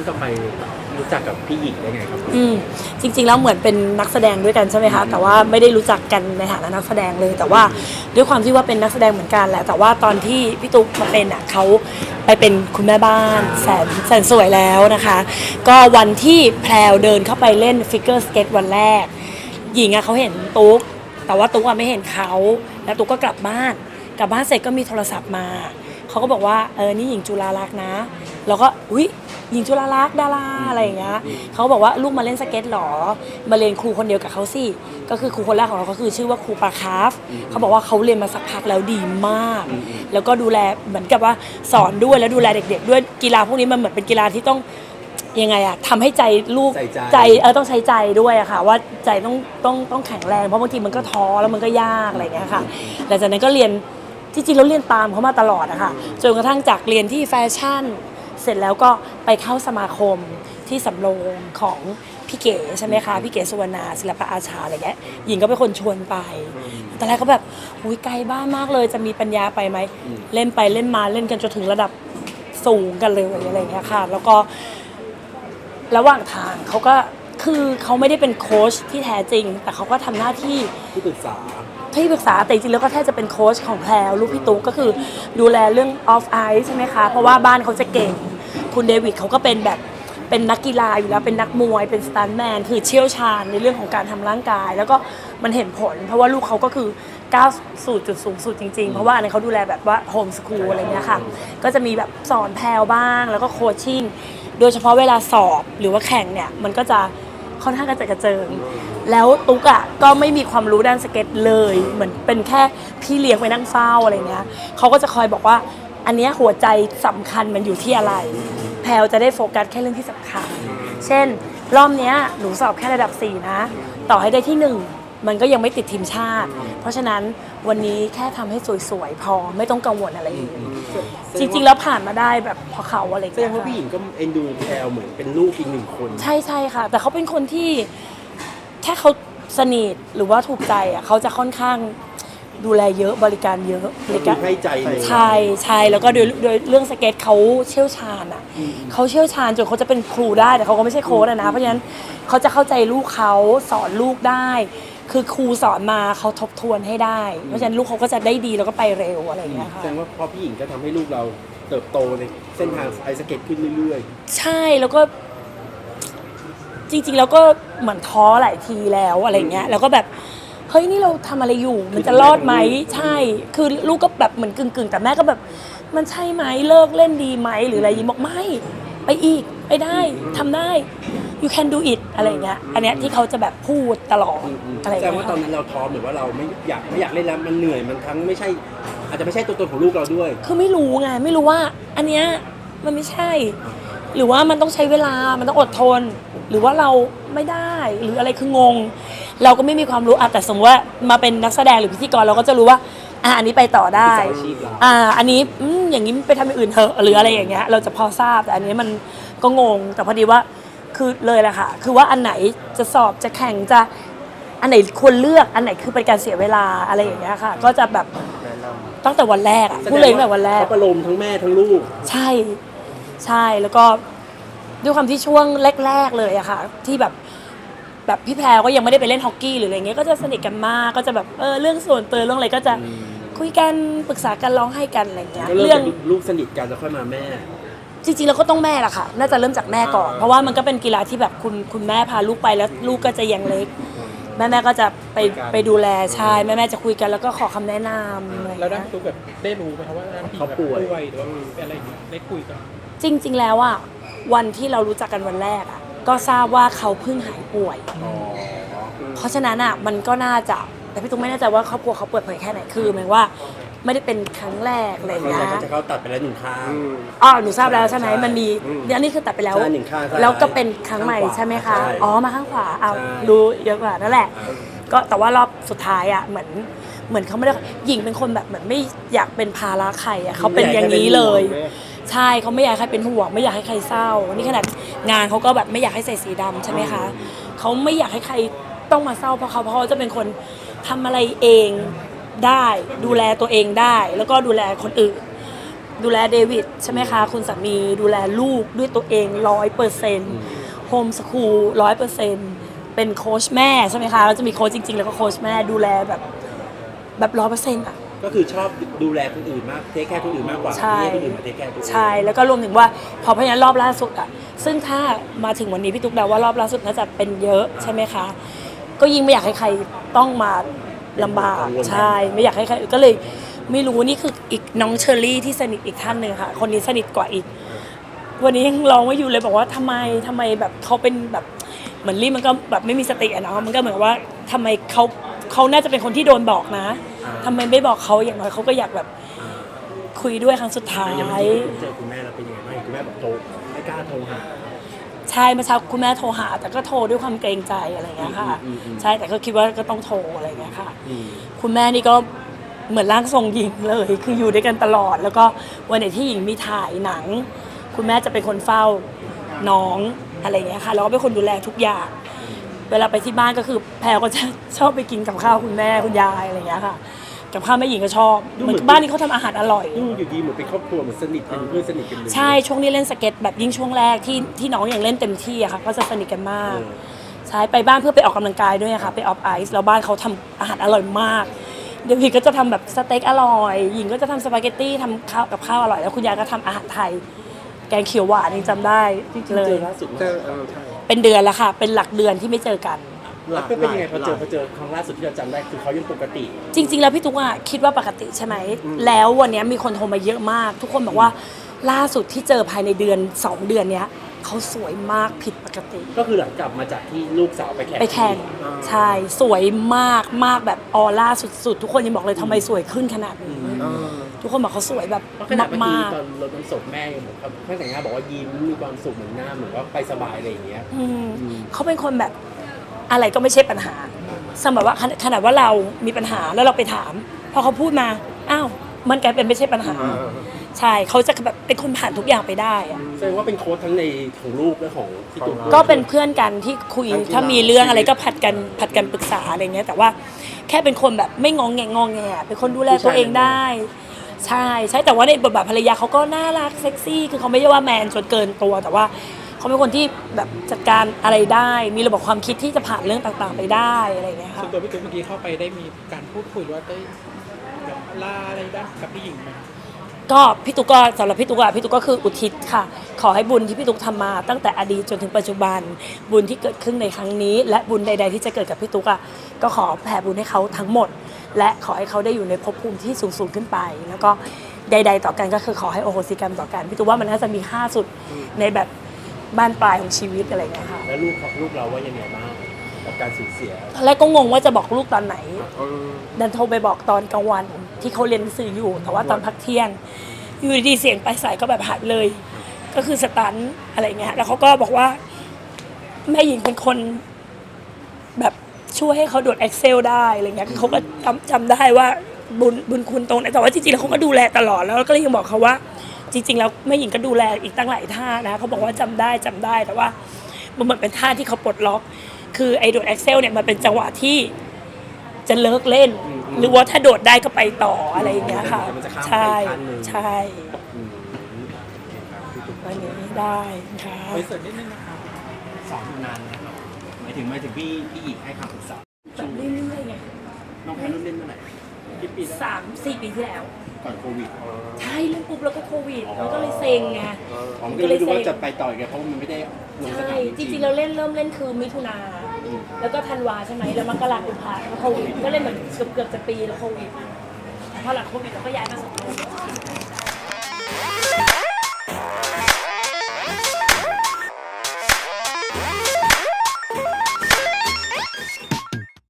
ที่เราไปรู้จักกับพี่หญิงได้ไงครับอืมจริง ๆ แล้วเหมือนเป็นนักแสดงด้วยกันใช่ไหมคะแต่ว่าไม่ได้รู้จักกันในฐานะนักแสดงเลย แต่ว่าด้วยความที่ว่าเป็นนักแสดงเหมือนกันแหละแต่ว่าตอนที่พี่ตุ๊กมาเป็นอะเขาไปเป็นคุณแม่บ้านแสนแสนสวยแล้วนะคะ ก็วันที่แพรวเดินเข้าไปเล่นฟิกเกอร์สเก็ตวันแรก หญิงอะเขาเห็นตุ๊กแต่ว่าตุ๊กอะไม่เห็นเขาแล้วตุ๊กก็กลับบ้านกลับบ้านเสร็จก็มีโทรศัพท์มาเขาก็บอกว่าเออนี่หญิงจุฬาลักษณ์นะ แล้วก็อุ้ย หญิงจุฬาลักษณ์ดาราอะไรอย่างเงี้ยเขาบอกว่าลูกมาเล่นสเก็ตหรอ มาเรียนครูคนเดียวกับเขาสิก็คือครูคนแรกของเราก็คือชื่อว่าครูปาคาฟเขาบอกว่าเขาเรียนมาสักพักแล้วดีมาก แล้วก็ดูแลเหมือนกับว่าสอนด้วยแล้วดูแลเด็ก ๆ ด้วยกีฬาพวกนี้มันเหมือนเป็นกีฬาที่ต้องยังไงอะทำให้ใจลูกใส่ใจใจเออต้องใช้ใจด้วยอะค่ะ ว่าใจต้องต้องต้องแข็งแรงเพราะบางทีมันก็ท้อแล้วมันก็ยากอะไรอย่างเงี้ยค่ะหลังจากนั้นก็เรียนที่จริงเราเรียนตามเขามาตลอดอะค่ะจนกระทั่งจากเรียนที่แฟชั่น เสร็จแล้วก็ไปเข้าสมาคมที่สำโรงของพี่เก๋ใช่ไหมคะพี่เก๋สุวรรณาศิลปะอาชาอะไรเงี้ยหญิงก็เป็นคนชวนไปตอนแรกก็แบบอุ้ยไกลบ้านมากเลยจะมีปัญญาไปไหมเล่นไปเล่นมาเล่นกันจนถึงระดับสูงกันเลยอะไรอย่างเงี้ยค่ะ แล้วก็ระหว่างทางเขาก็คือเขาไม่ได้เป็นโค้ชที่แท้จริง แต่เขาก็ทำหน้าที่ที่ปรึกษาที่ปรึกษาแต่จริงๆแล้วก็แทบจะเป็นโค้ชของแพรวลูกพี่ตุ๊กก็คือดูแลเรื่องออฟไอซ์ใช่ไหมคะ เพราะว่าบ้านเขาจะเก่ง คุณเดวิดเขาก็เป็นแบบเป็นนักกีฬาอยู่แล้วเป็นนักมวยเป็นสตันแมนคือเชี่ยวชาญในเรื่องของการทำร่างกาย แล้วก็มันเห็นผล เพราะว่าลูกเขาก็คือก้าวสู่จุดสูงสุดจริงๆ เพราะว่าอันนี้เขาดูแลแบบว่าโฮมสคูลอะไรเงี้ยค่ะก็จะมีแบบสอนแพรวบ้าง แล้วก็โคชชิ่งโดยเฉพาะเวลาสอบหรือว่าแข่งเนี่ยมันก็จะค่อนข้างกระเจิดกระเจิง แล้วตุ๊กอะก็ไม่มีความรู้ด้านสเก็ตเลย เหมือนเป็นแค่พี่เลี้ยงไปนั่งเฝ้าอะไรเงี้ยเขาก็จะคอยบอกว่าอันเนี้ยหัวใจสำคัญมันอยู่ที่อะไรแพ ลวจะได้โฟกัสแค่เรื่องที่สำคัญ เช่น รอบเนี้ยหนูสอบแค่ระดับ 4 นะ ต่อให้ได้ที่ 1 มันก็ยังไม่ติดทีมชาติ เพราะฉะนั้นวันนี้แค่ทำให้สวยๆ พอไม่ต้องกังวลอะไรเลยจริงๆ แล้วผ่านมาได้แบบเพอเขาอะไรแสดงว่าพี่หญิงก็เอ็นดูแพลเหมือนเป็นลูกอีกหนึ่งคนใช่ใช่ค่ะ แต่เขาเป็นคนที่แค่เขาสนิทหรือว่าถูกใจอะเขาจะค่อนข้าง ดูแลเยอะบริการเยอะบริการให้ใจเลยใช่ใช่แล้วก็โดยโดยเรื่องสเก็ตเขาเชี่ยวชาญอะเขาเชี่ยวชาญจนเขาจะเป็นครูได้แต่เขาก็ไม่ใช่โค้ชอะนะเพราะฉะนั้นเขาจะเข้าใจลูกเขาสอนลูกได้ คือครูสอนมาเขาทบทวนให้ได้ เพราะฉะนั้นลูกเขาก็จะได้ดีแล้วก็ไปเร็วอะไรอย่างเงี้ยแสค่ะดงว่าพอพี่หญิงก็ทำให้ลูกเราเติบโตในเส้นทางไอสเก็ตขึ้นเรื่อยใช่แล้วก็ จริงๆแล้วก็เหมือนท้อหลายทีแล้วอะไรเงี้ยแล้วก็แบบ เฮ้ยนี่เราทำอะไรอยู่ มันจะรอดไหมใช่ คือลูกก็แบบเหมือนกึ่งๆ แต่แม่ก็แบบ มันใช่ไหมเลิกเล่นดีไหมหรืออะไรยิ้มบอกไม่ไปอีกไปได้ทำได้ you can do it อะไรเงี้ยอันเนี้ยที่เขาจะแบบพูดตลอดๆอะไรแสดเงี้งยว่าตอนนั้นเราท้อเหมือนว่าเราไม่อยากไม่อยากเล่นแล้วมันเหนื่อยมันทั้งไม่ใช่ อาจจะไม่ใช่ตัวตนของลูกเราด้วย คือไม่รู้ไงไม่รู้ว่า อันเนี้ยมันไม่ใช่ หรือว่ามันต้องใช้เวลามันต้องอดทน หรือว่าเราไม่ได้หรืออะไรคืองง เราก็ไม่มีความรู้อะแต่สมมติว่ามาเป็นนักแสดงหรือพิธีกรเราก็จะรู้ว่าอะอันนี้ไปต่อได้สายอาชีพเรา อ่าอันนี้อืมอย่างนี้ไปทำอย่างอื่นเถอะหรืออะไรอย่างเงี้ยเราจะพอทราบแต่อันนี้มันก็งง แต่พอดีว่าคือเลยแหละค่ะ คือว่าอันไหนจะสอบจะแข่งจะอันไหนควรเลือกอันไหนคือเป็นการเสียเวลาอะไรอย่างเงี้ยค่ะ ก็จะแบบตั้งแต่วันแรกอะพูดเลยตั้งแต่วันแรก เขาประโลมทั้งแม่ทั้งลูก ใช่ใช่แล้วก็ด้วยความที่ช่วงแรก ๆ เลยอะค่ะ ที่แบบ แบบพี่แพรก็ยังไม่ได้ไปเล่นฮอกกี้หรืออะไรเงี้ยก็จะสนิทกันมากก็จะแบบเออเรื่องส่วนตัวเรื่องอะไรก็จะคุยกันปรึกษากันร้องให้กันอะไรเงี้ยก็เริ่เรื่อมง จากลูกสนิทกันแล้วค่อยมาแม่ จริงๆเราก็ต้องแม่แหละค่ะ น่าจะเริ่มจากแม่ก่อนเพราะว่ามันก็เป็นกีฬาที่แบบคุณคุณแม่พาลูกไปแล้วลูกก็จะยังเล็ก แม่แม่ก็จะไปคุยกันไปดูแลใช่แม่แม่จะคุยกันแล้วก็ขอคำแนะนำอะไรแล้วด้านเงี้ยพี่ตุ๊กแบบได้รู้ไหมครับว่าด้านพี่เขาแบบป่วยป่วยหรือว่ามีอะไรอย่างเงี้ยได้คุยกัน จริง ๆ แล้วอะวันที่เรารู้จักกันวันแรกอะ ก็ทราบว่าเขาเพิ่งหายป่วย เพราะฉะนั้นอะมันก็น่าจะแต่พี่ตุ๊กไม่แน่ใจว่าครอบครัวเขาเปิดเผยแค่ไหนคือหมายว่าไม่ได้เป็นครั้งแรกอะไรอย่างเขาเงี้จะยจะเขาตัดไปแล้วหนึ่งข้างอ๋อหนูทราบแล้วใช่ไหมใช่มันมีอืมเดี๋ยวอันนี้คือตัดไปแล้วใช่หนึ่งข้างใช่แล้วก็เป็นครั้งใหม่ข้างขวาใช่ไหมคะใช่อ๋อมาข้างขวาเอาใช่รู้เยอะกว่านั่นแหละอ่าก็แต่ว่ารอบสุดท้ายอะเหมือนเหมือนเขาไม่ได้หญิงเป็นคนแบบเหมือนไม่อยากเป็นภาระใครอะเขาเป็นอย่างนี้เลย ใช่เขาไม่อยากให้ใครเป็นห่วงไม่อยากให้ใครเศร้านี่ขนาด งานเขาก็แบบไม่อยากให้ใส่สีดำใช่ไหมคะเขาไม่อยากให้ใครต้องมาเศร้าเพราะเขาเพราะเขาจะเป็นคนทำอะไรเองได้ดูแลตัวเองได้ แล้วก็ดูแลคนอื่น ดูแลเดวิดใช่ไหมคะ คุณสามีดูแลลูกด้วยตัวเองร้อยเปอร์เซ็นต์โฮมสคูลร้อยเปอร์เซ็นต์เป็นโค้ชแม่ใช่ไหมคะเราจะมีโค้ชจริง ๆ แล้วก็โค้ชแม่ดูแลแบบแบบร้อยเปอร์เซ็นต์อะ ก็คือชอบดูแลคนอื่นมากเทคแคร์คนอื่นมากกว่าใช่ ที่ให้คนอื่นมาเทคแคร์ตัวเองใช่แล้วก็รวมถึงว่าพอเพราะฉะนั้นรอบล่าสุดอะ ซึ่งถ้ามาถึงวันนี้พี่ตุ๊กเดาว่ารอบล่าสุดน่าจะเป็นเยอะใช่ไหมคะ ก็ยิ่งไม่อยากให้ใครต้องมาลำบากใช่ไม่อยากให้ใครก็เลยไม่รู้นี่คืออีกน้องเชอรี่ที่สนิทอีกท่านหนึ่งค่ะ คนนี้สนิทกว่าอีก วันนี้ยังร้องไม่อยู่เลยบอกว่าทำไมทำไมแบบเขาเป็นแบบเหมือนลี่มันก็แบบไม่มีสติอะเนาะมันก็เหมือนว่าทำไมเขา เขาน่าจะเป็นคนที่โดนบอกนะทำไมไม่บอกเขาอย่างน้อยเขาก็อยากแบบคุยด้วยครั้งสุดท้าแล้วยังไม่ยเจอคุณแม่เราเป็นยังไงบ้างคุณแม่บอกโทรไม่กล้าโทรหา ใช่เมื่อเช้าคุณแม่โทรหา แต่ก็โทรด้วยความเกรงใจอะไรอย่างเงี้ยค่ะ อืมอืมอืม ใช่แต่ก็คิดว่าก็ต้องโทรอะไรอย่างเงี้ยค่ะ อืมคุณแม่นี่ก็เหมือนร่างทรงหญิงเลย คืออยู่ด้วยกันตลอด แล้วก็วันไหนที่หญิงมีถ่ายหนัง คุณแม่จะเป็นคนเฝ้าน้องอะไรอย่างเงี้ยค่ะแล้วก็เป็นคนดูแลทุกอย่าง เวลาไปที่บ้านก็คือแพรก็จะชอบไปกินกับข้าวคุณแม่คุณยายอะไรอย่างเงี้ยค่ะ กับข้าวแม่หญิงก็ชอบเหมือนบ้านนี้เขาทำอาหารอร่อย ดูอยู่ดีเหมือนเป็นครอบครัวเหมือนสนิทเป็นเพื่อนสนิทกันเลยใช่ช่วงนี้เล่นสเก็ตแบบยิ่งช่วงแรกที่ที่น้องยังเล่นเต็มที่อะค่ะก็จะสนิทกันมากเออใช่ไปบ้านเพื่อไปออกกำลังกายด้วยอะค่ะไปออฟไอซ์แล้วบ้านเขาทำอาหารอร่อยมาก เดี๋ยวพี่ก็จะทำแบบสเต็กอร่อย หญิงก็จะทำสปาเกตตี้ทำข้าวกับข้าวอร่อย แล้วคุณยายก็ทำอาหารไทย แกงเขียวหวานยังจำได้เลเจยอล่าสุดเจอเออใช่ เป็นเดือนแล้วค่ะ เป็นหลักเดือนที่ไม่เจอกัน แล้วเป็นยังไงพอเจอพอเจอครั้งล่าสุดที่เราจำได้คือเขายังปกติ จริง ๆ แล้วพี่ตุ๊กอะคิดว่าปกติใช่ไหม แล้ววันนี้มีคนโทรมาเยอะมาก ทุกคนบอกว่าล่าสุดที่เจอภายในเดือนสองเดือนเนี้ยเขาสวยมากผิดปกติ ก็คือหลังกลับมาจากที่ลูกสาวไปแข่งไปแข่งใช่สวยมากมากแบบออร่าสุดๆ ทุกคนยังบอกเลยทำไมสวยขึ้นขนาดนี้ เออ ทุกคนบอกเขาสวยแบบเพราะขนาดเมื่อกี้มาก ตอนรดน้ำศพแม่ยังบอกครับเพื่อนแต่งงานบอกว่ายิ้มมีความสุขเหมือนหน้าเหมือนว่าไปสบายอะไรอย่างเงี้ย ๆอืมเขาเป็นคนแบบอะไรก็ไม่ใช่ปัญหาสมมติว่าขนาดขนาดว่าเรามีปัญหาแล้วเราไปถาม พอเขาพูดมาอ้าวมันกลายเป็นไม่ใช่ปัญหา ใช่เขาจะแบบเป็นคนผ่านทุกอย่างไปได้อะแสดงว่าเป็นโค้ชทั้งในของลูกและของพี่ตุ๊ก ก็เป็นเพื่อนกันที่คุยถ้ามีเรื่องอะไรก็ผัดกันผัดกันปรึกษาอะไรเงี้ยแต่ว่าแค่เป็นคนแบบไม่งองแงงงองแงเป็นคนดูแลตัวเองได้ ใช่ใช่แต่ว่าในบทบาทภรรยาเขาก็น่ารักเซ็กซี่คือเขาไม่ใช่ว่าแมนจนเกินตัวแต่ว่าเขาเป็นคนที่แบบจัดการอะไรได้ มีระบบความคิดที่จะผ่านเรื่องต่างๆ ไปได้อะไรเงี้ยส่ค่ะวนตัวพี่ตุ๊กเมื่อกี้เข้าไปได้มีการพูดคุยหรือว่าได้แบบลาอะไรได้กับพี่หญิงไหมก็พี่ตุ๊กก็สำหรับพี่ตุ๊กอะพี่ตุ๊กก็คืออุทิศค่ะ ขอให้บุญที่พี่ตุ๊กทำมาตั้งแต่อดีตจนถึงปัจจุบัน บุญที่เกิดขึ้นในครั้งนี้ และบุญใด ๆ ที่จะเกิดกับพี่ตุ๊กอะก็ขอแผ่บุญให้เขาทั้งหมด และขอให้เขาได้อยู่ในภพภูมิที่สูงสูงๆขึ้นไป แล้วก็ใด ๆ ต่อกันก็คือขอให้โอโหสิกรรมต่อกันพี่ตุ๊กว่ามันน่าจะมีค่าสุดในแบบบ้านปลายของชีวิตอะไรอย่างเงี้ยค่ะแล้วลูกของลูกเราว่ายังไงบ้างกับการสูญเสียตอนแรกก็งงว่าจะบอกลูกตอนไหนเออดันโทรไปบอกตอนกลางวันที่เขาเรียนหนังสืออยู่ แต่ว่าตอนพักเที่ยง อยู่ดีๆเสียงไปสายก็แบบหายเลย ก็คือสตันอะไรเงี้ย แล้วเขาก็บอกว่าแม่หญิงเป็นคนแบบ ช่วยให้เขาโดด Excel ได้อะไรเงี้ยคือเขาก็จำจำได้ว่าบุญบุญคุณตรงนั้นแต่ว่าจริงๆแล้วเขาก็ดูแลตลอดแล้วก็เลยยังบอกเขาว่า จริง ๆ แล้วแม่หญิงก็ดูแลอีกตั้งหลายท่านะเขาบอกว่าจำได้จำได้แต่ว่ามันเหมือนเป็นท่าที่เขาปลดล็อก คือไอ้โดด Excel เนี่ยมันเป็นจังหวะที่จะเลิกเล่น หรือว่าถ้าโดดได้ก็ไปต่ออะไรอย่างเงี้ยค่ะมันจะข้ามไปใช่อีกขั้นหนึ่ง ใช่อืมพี่ตุ๊กวันนี้ได้ค่ะ ไปเสริมนิดนึงนะครับสอนอยู่นานนะครับ หมายถึงหมายถึงพี่พี่อีกให้คำปรึกษาแบบเรื่อยๆไงน้องแพนรุ่นเล่นเมื่อไหร่กี่ปีแล้วสามสี่ปีที่แล้ว ก่อนโควิดใช่เรื่องปุ๊บแล้วก็โควิดแล้วก็เลยเซ็งไง ผมก็เลยรู้ว่าจะไปต่อไงเพราะมันไม่ได้ลงสใช่นามจริงๆเราเล่นเริ่มเล่นคือมิถุนาแล้วก็ธันวาใช่ไหมแล้วมกราคมกุมภาแล้วโควิดก็เล่นเหมือนเกือบเกือบๆจะปีแล้วโควิดพอหลังโควิดเราก็ย้ายมาสองโรง